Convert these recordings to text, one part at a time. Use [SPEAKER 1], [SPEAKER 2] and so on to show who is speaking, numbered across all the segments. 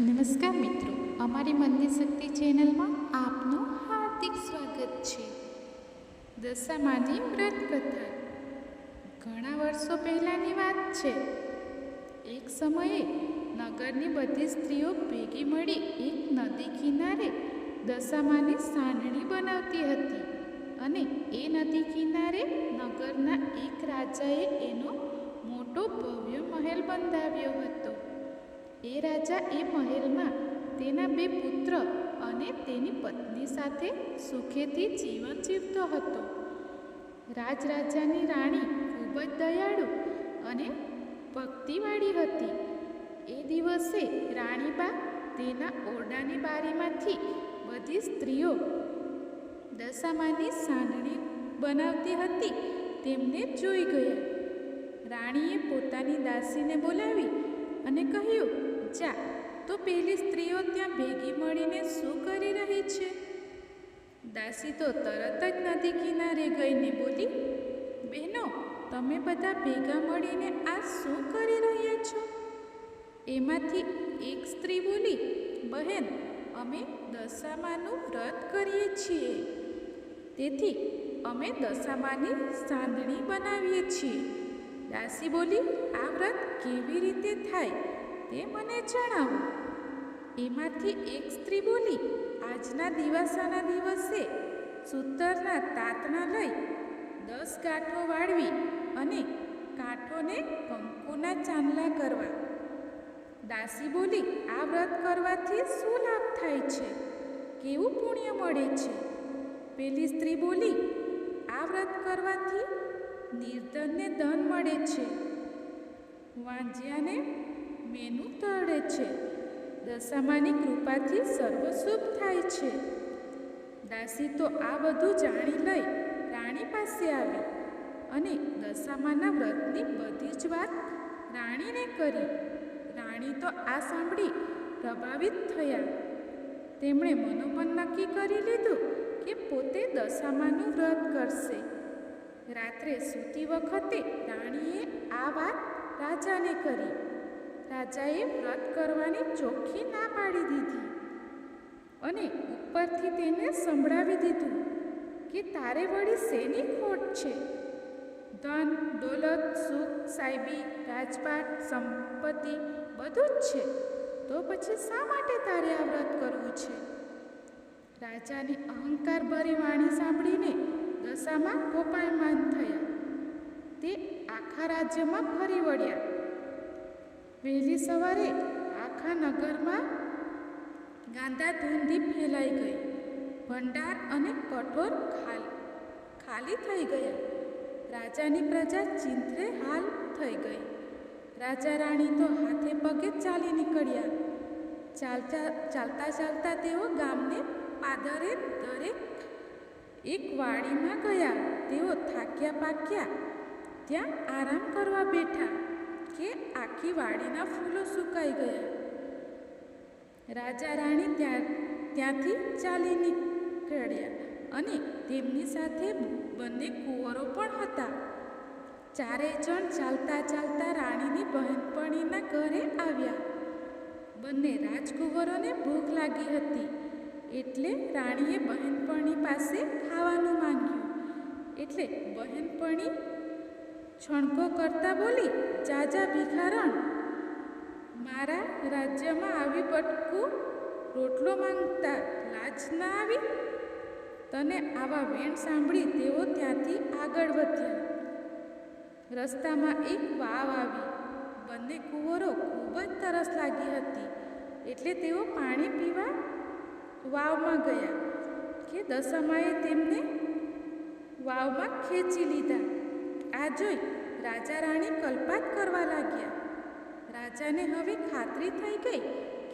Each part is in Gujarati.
[SPEAKER 1] નમસ્કાર મિત્રો, અમારી મનની શક્તિ ચેનલમાં આપનું હાર્દિક સ્વાગત છે. દશામાની વ્રત કથા. ઘણા વર્ષો પહેલાંની વાત છે. એક સમયે નગરની બધી સ્ત્રીઓ ભેગી મળી એક નદી કિનારે દશામાની સાંડણી બનાવતી હતી અને એ નદી કિનારે નગરના એક રાજાએ એનો મોટો ભવ્ય મહેલ બંધાવ્યો હતો. એ રાજા એ મહેલમાં તેના બે પુત્ર અને તેની પત્ની સાથે સુખેથી જીવન જીવતો હતો. રાજરાજાની રાણી ખૂબ જ દયાળુ અને ભક્તિવાળી હતી. એ દિવસે રાણીબા તેના ઓરડાની બારીમાંથી બધી સ્ત્રીઓ દશામાની સાંડણી બનાવતી હતી, તેમને જોઈ ગયા. રાણીએ પોતાની દાસીને બોલાવી અને કહ્યું જા, તો પેલી સ્ત્રીઓ ત્યાં ભેગી મળીને શું કરી રહી છે? દાસી તો તરત જ નદી કિનારે ગઈને બોલી, બહેનો, તમે બધા ભેગા મળીને આ શું કરી રહ્યા છો? એમાંથી એક સ્ત્રી બોલી, બહેન, અમે દશામાનું વ્રત કરીએ છીએ. તેથી અમે દશામાની સાંદણી બનાવીએ છીએ. દાસી બોલી, આ વ્રત કેવી રીતે થાય? તે મને જણાવો. એમાંથી એક સ્ત્રી બોલી, આજના દિવસાના દિવસે સૂતરના તાતના લઈ દસ ગાંઠો વાળવી અને કાંઠોને કંકુના ચાંદલા કરવા. દાસી બોલી, આ વ્રત કરવાથી શું લાભ થાય છે? કેવું પુણ્ય મળે છે? પેલી સ્ત્રી બોલી, આ વ્રત કરવાથી નિર્ધનને ધન મળે છે. વાંજ્યાને મેનું તળે છે. દશામાની કૃપાથી સર્વ શુભ થાય છે. દાસી તો આ બધું જાણી લઈ રાણી પાસે આવી અને દશામાના વ્રતની બધી જ વાત રાણીને કરી. રાણી તો આ સાંભળી પ્રભાવિત થયા. તેમણે મનોમન નક્કી કરી લીધું કે પોતે દશામાનું વ્રત કરશે. રાત્રે સૂતી વખતે રાણીએ આ વાત રાજાને કરી. રાજાએ વ્રત કરવાની ચોખ્ખી ના પાડી દીધી અને ઉપરથી તેને સંભળાવી દીધું કે તારે વળી શેની ખોટ છે? ધન, દોલત, સુખ સાહેબી રાજપાટ, સંપત્તિ બધું જ છે. તો પછી શા માટે તારે આ વ્રત કરવું છે? રાજાની અહંકાર ભરી વાણી સાંભળીને દશામાં ગોપાયમાન થયા. તે આખા રાજ્યમાં ફરી વળ્યા. વહેલી સવારે આખા નગરમાં ગાંધા ધૂંધી ફેલાઈ ગઈ. ભંડાર અને કઠોર ખાલ થઈ ગયા. રાજાની પ્રજા ચિંતરે હાલ થઈ ગઈ. રાજા રાણી તો હાથે પગે ચાલી નીકળ્યા. ચાલતા ચાલતા ચાલતા તેઓ ગામને પાદરે દરેક એક વાડીમાં ગયા. તેઓ થાક્યા, પાક્યા. ત્યાં આરામ કરવા બેઠા. કે આખી વાડીના ફૂલો સુકાઈ ગયા. રાજા રાણી ત્યાં, ત્યાંથી ચાલી નીકળ્યા અને તેમની સાથે બંને કુંવરો પણ હતા. ચારેય જણ ચાલતા ચાલતા રાણીની બહેનપણીના ઘરે આવ્યા. બંને રાજકુંવરોને ભૂખ લાગી હતી એટલે રાણીએ બહેનપણી પાસે ખાવાનું માંગ્યું. એટલે બહેનપણી છણકો કરતા બોલી, જાજા ભિખારણ. મારા રાજ્યમાં આવી બટકું રોટલો માંગતા લાજ ના આવી? તને આવા વેણ સાંભળી તેઓ ત્યાંથી આગળ વધ્યા. રસ્તામાં એક વાવ આવી. બંને કુંવરો ખૂબ જ તરસ લાગી હતી. એટલે તેઓ પાણી પીવા વાવમાં ગયા કે દશામાએ તેમને વાવમાં ખેંચી લીધા. આ જોઈ રાજા રાણી કલ્પાત કરવા લાગ્યા. રાજાને હવે ખાતરી થઈ ગઈ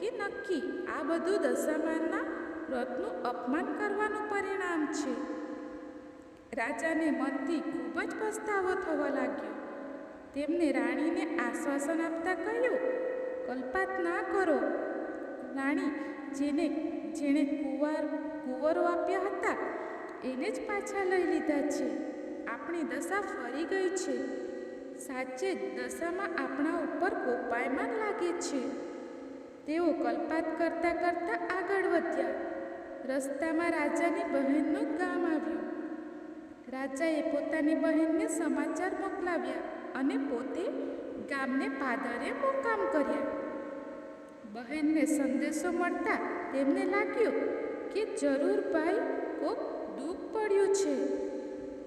[SPEAKER 1] કે નક્કી આ બધું દશામાનના વ્રતનું અપમાન કરવાનું પરિણામ છે. રાજાને મનથી ખૂબ જ પસ્તાવો થવા લાગ્યો. તેમને રાણીને આશ્વાસન આપતા કહ્યું, કલ્પાત ના કરો. રાણી જેને, જેણે કુંવાર, કુંવરો આપ્યા હતા, એને જ પાછા લઈ લીધા છે. આપણી દશા ફરી ગઈ છે. સાચે જ દશામાં આપણા ઉપર કોપાયમાન લાગે છે. તેઓ કલ્પાત કરતા કરતા આગળ વધ્યા. રસ્તામાં રાજાની બહેનનું ગામ આવ્યું. રાજાએ પોતાની બહેનને સમાચાર મોકલાવ્યા અને પોતે ગામને પાદરે મુકામ કર્યા. બહેનને સંદેશો મળતા તેમને લાગ્યું કે જરૂર ભાઈ, કોક દુઃખ પડ્યું છે.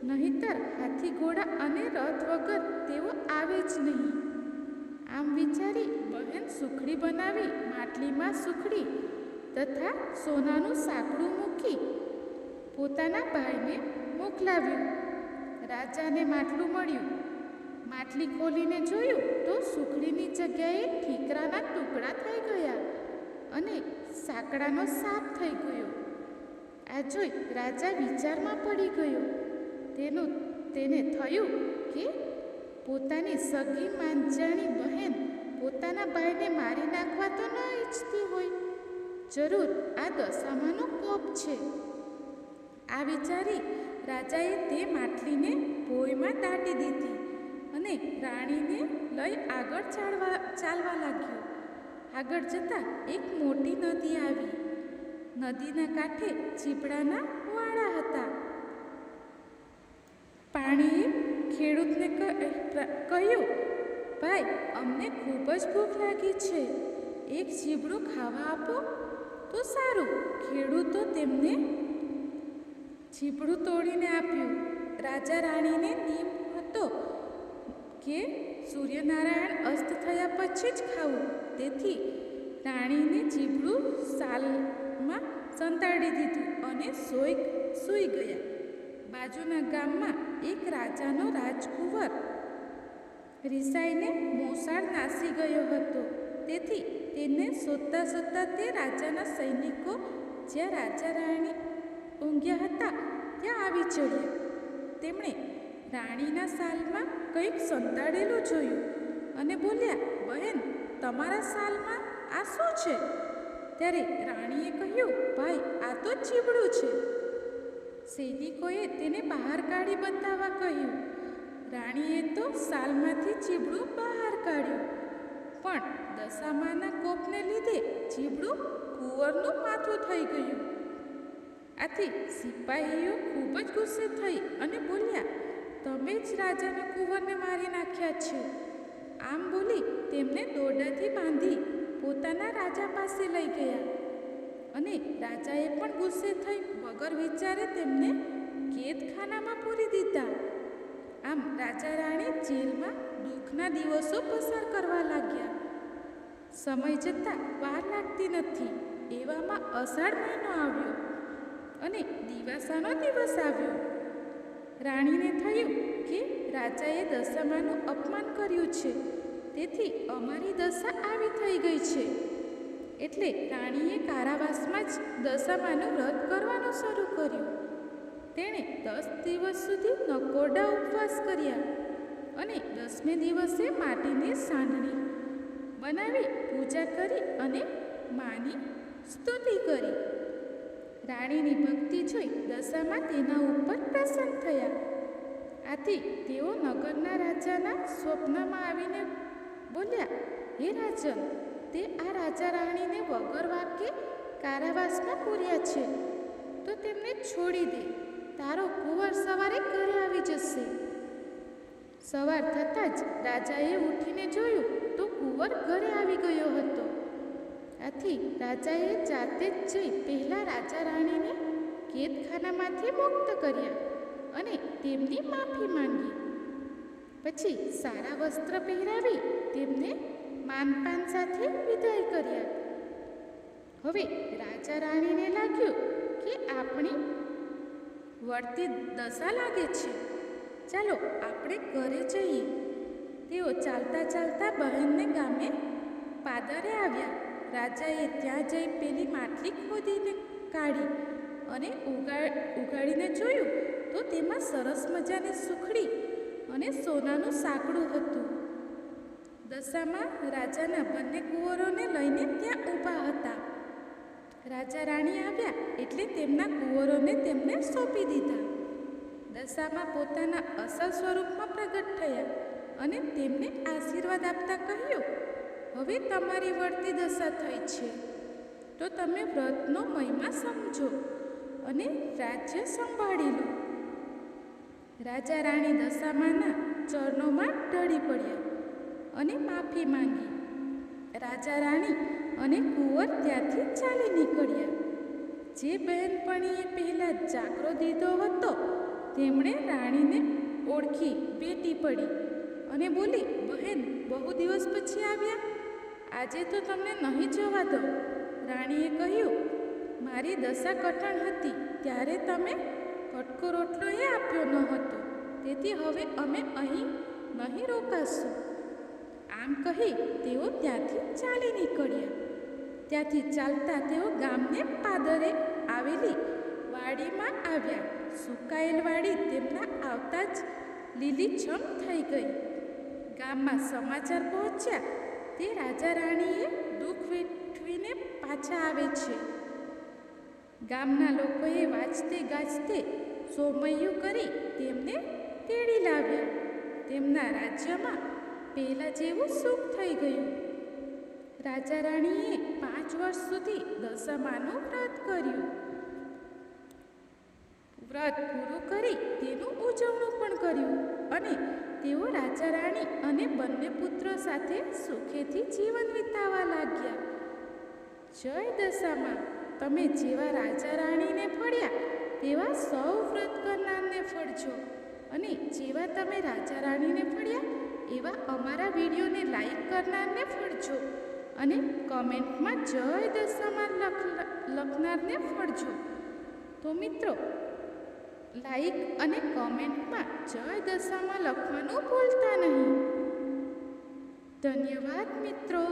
[SPEAKER 1] નહીતર હાથી ઘોડા અને રથ વગર તેઓ આવે જ નહીં. આમ વિચારી બહેન સુખડી બનાવી, માટલીમાં સુખડી તથા સોનાનું સાંકડું મૂકી પોતાના ભાઈને મોકલાવ્યું. રાજાને માટલું મળ્યું. માટલી ખોલીને જોયું તો સુખડીની જગ્યાએ ઠીકરાના ટુકડા થઈ ગયા અને સાંકડાનો સાપ થઈ ગયો. આ જોઈ રાજા વિચારમાં પડી ગયો. તેનું તેને થયું કે પોતાની સગી માંજાણી બહેન પોતાના ભાઈને મારી નાખવા તો ન ઈચ્છતી હોય. જરૂર આ દશામાંનો કોપ છે. આ વિચારી રાજાએ તે માટલીને ભોયમાં દાટી દીધી અને રાણીને લઈ આગળ ચાલવા ચાલવા લાગ્યો. આગળ જતાં એક મોટી નદી આવી. નદીના કાંઠે ચીપડાના વાડા હતા પાણીએ ખેડૂતને કહ્યું, ભાઈ, અમને ખૂબ જ ભૂખ લાગી છે. એક ચીબડું ખાવા આપો તો સારું. ખેડૂતો તેમને ચીબડું તોડીને આપ્યું. રાજા રાણીને નિયમ હતો કે સૂર્યનારાયણ અસ્ત થયા પછી જ ખાવું. તેથી રાણીને ચીબડું સાલમાં સંતાડી દીધું અને સોઈ, સૂઈ ગયા. બાજુના ગામમાં એક રાજાનો રાજકુંવર. રિસાઈને મોસાળ નાસી ગયો હતો. તેથી તેને શોધતા શોધતા તે રાજાના સૈનિકો જ્યાં રાજા રાણી ઊંઘ્યા હતા, ત્યાં આવી ચડ્યા. તેમણે રાણીના સાલમાં કંઈક સંતાડેલું જોયું અને બોલ્યા, બહેન, તમારા સાલમાં આ શું છે? ત્યારે રાણીએ કહ્યું, ભાઈ, આ તો ચીબડું છે. સૈનિકોએ તેને બહાર કાઢી બતાવવા કહ્યું, રાણીએ તો સાલમાંથી ચીબડું બહાર કાઢ્યું. પણ દશામાના કોપને લીધે ચીબડું કુંવરનું માથું થઈ ગયું. આથી સિપાહીઓ ખૂબ જ ગુસ્સે થઈ અને બોલ્યા, તમે જ રાજાના કુંવરને મારી નાખ્યા છે. આમ બોલી તેમને દોરડાથી બાંધી પોતાના રાજા પાસે લઈ ગયા. અને રાજાએ પણ ગુસ્સે થઈ વગર વિચારે તેમને કેદખાનામાં પૂરી દીધા. આમ રાજા રાણી જેલમાં દુઃખના દિવસો પસાર કરવા લાગ્યા. સમય જતાં વાર લાગતી નથી, એવામાં અષાઢ મહિનો આવ્યો અને દિવાસાનો દિવસ આવ્યો. રાણીને થયું કે રાજાએ દશામાનું અપમાન કર્યું છે, તેથી અમારી દશા આવી થઈ ગઈ છે. એટલે રાણીએ કારાવાસમાં જ દશામાનું વ્રત કરવાનું શરૂ કર્યું. તેણે દસ દિવસ સુધી નકોરડા ઉપવાસ કર્યા અને દસમે દિવસે માટીની સાંડણી, બનાવી પૂજા કરી અને માની સ્તુતિ કરી. રાણીની ભક્તિ જોઈ દશામાં તેના ઉપર પ્રસન્ન થયા. આથી તેઓ નગરના રાજાના સ્વપ્નમાં આવીને બોલ્યા, હે રાજન તે આ રાજા રાણીને વગર વાક્ય કારાવાસમાં પૂર્યા છે. તો તેમને છોડી દે. તારો કુંવર સવારે ઘરે આવી જશે. સવાર થતાં જ રાજાએ ઉઠીને જોયું તો કુંવર ઘરે આવી ગયો હતો. આથી રાજાએ જાતે જ જઈ પહેલાં રાજા રાણીને કેદખાનામાંથી મુક્ત કર્યા અને તેમની માફી માંગી. પછી સારા વસ્ત્ર પહેરાવી તેમને માનપાન સાથે વિદાય કર્યા. હવે રાજા રાણીને લાગ્યું કે આપણી વળતી દશા લાગે છે. ચાલો આપણે ઘરે જઈએ. તેઓ ચાલતા ચાલતા બહેનને ગામે પાદરે આવ્યા. રાજાએ ત્યાં જઈ પેલી માટલી ખોદીને કાઢી અને ઉગાડ ઉગાડીને જોયું તો તેમાં સરસ મજાની સુખડી અને સોનાનું સાંકડું હતું. દશામાં રાજાના બંને કુંવરોને લઈને ત્યાં ઊભા હતા. રાજા રાણી આવ્યા એટલે તેમના કુંવરોને તેમને સોંપી દીધા. દશામાં પોતાના અસલ સ્વરૂપમાં પ્રગટ થયા અને તેમને આશીર્વાદ આપતા કહ્યું, હવે તમારી વળતી દશા થઈ છે. તો તમે વ્રતનો મહિમા સમજો અને રાજ્ય સંભાળી લો. રાજા રાણી દશામાના ચરણોમાં ઢળી પડ્યા. અને માફી માંગી. રાજા રાણી અને કુંવર ત્યાંથી ચાલી નીકળ્યા. જે બહેનપણીએ પહેલાં જાગરો દીધો હતો, તેમણે રાણીને ઓળખી બેટી પડી અને બોલી, બહેન, બહુ દિવસ પછી આવ્યા. આજે તો તમને નહીં જોવા દો રાણીએ કહ્યું, મારી દશા કઠણ હતી, ત્યારે તમે કટકો રોટલો એ આપ્યો ન હતો તેથી હવે અમે અહીં નહીં રોકાશું. આમ કહી તેઓ ત્યાંથી ચાલી નીકળ્યા. ત્યાંથી ચાલતા તેઓ ગામને પાદરે આવેલી વાડીમાં આવ્યા. સુકાયેલ વાડી તેમના આવતા જ લીલીછમ થઈ ગઈ. ગામમાં સમાચાર પહોંચ્યા. તે રાજા રાણીએ દુઃખ વેઠવીને પાછા આવે છે. ગામના લોકોએ વાંચતે ગાજતે સોમૈયું કરી તેમને તેડી લાવ્યા. તેમના રાજ્યમાં પહેલાં જેવું સુખ થઈ ગયું. રાજા રાણીએ પાંચ વર્ષ સુધી દશામાનું વ્રત કર્યું. વ્રત પૂરું કરી તેનું ઉજવણું પણ કર્યું અને તેઓ રાજા રાણી અને બંને પુત્રો સાથે સુખેથી જીવન વિતાવવા લાગ્યા. જય દશામાં, તમે જેવા રાજા રાણીને ફળ્યા, તેવા સૌ વ્રત કરનારને ફળજો. અને જેવા તમે રાજા રાણીને ફળ્યા એવા અમારા વિડીયોને લાઈક કરનારને ફળજો અને કમેન્ટમાં જય દશામાં લખનારને ફળજો તો મિત્રો લાઈક અને કોમેન્ટમાં જય દશામાં લખવાનું ભૂલતા નહીં. ધન્યવાદ મિત્રો.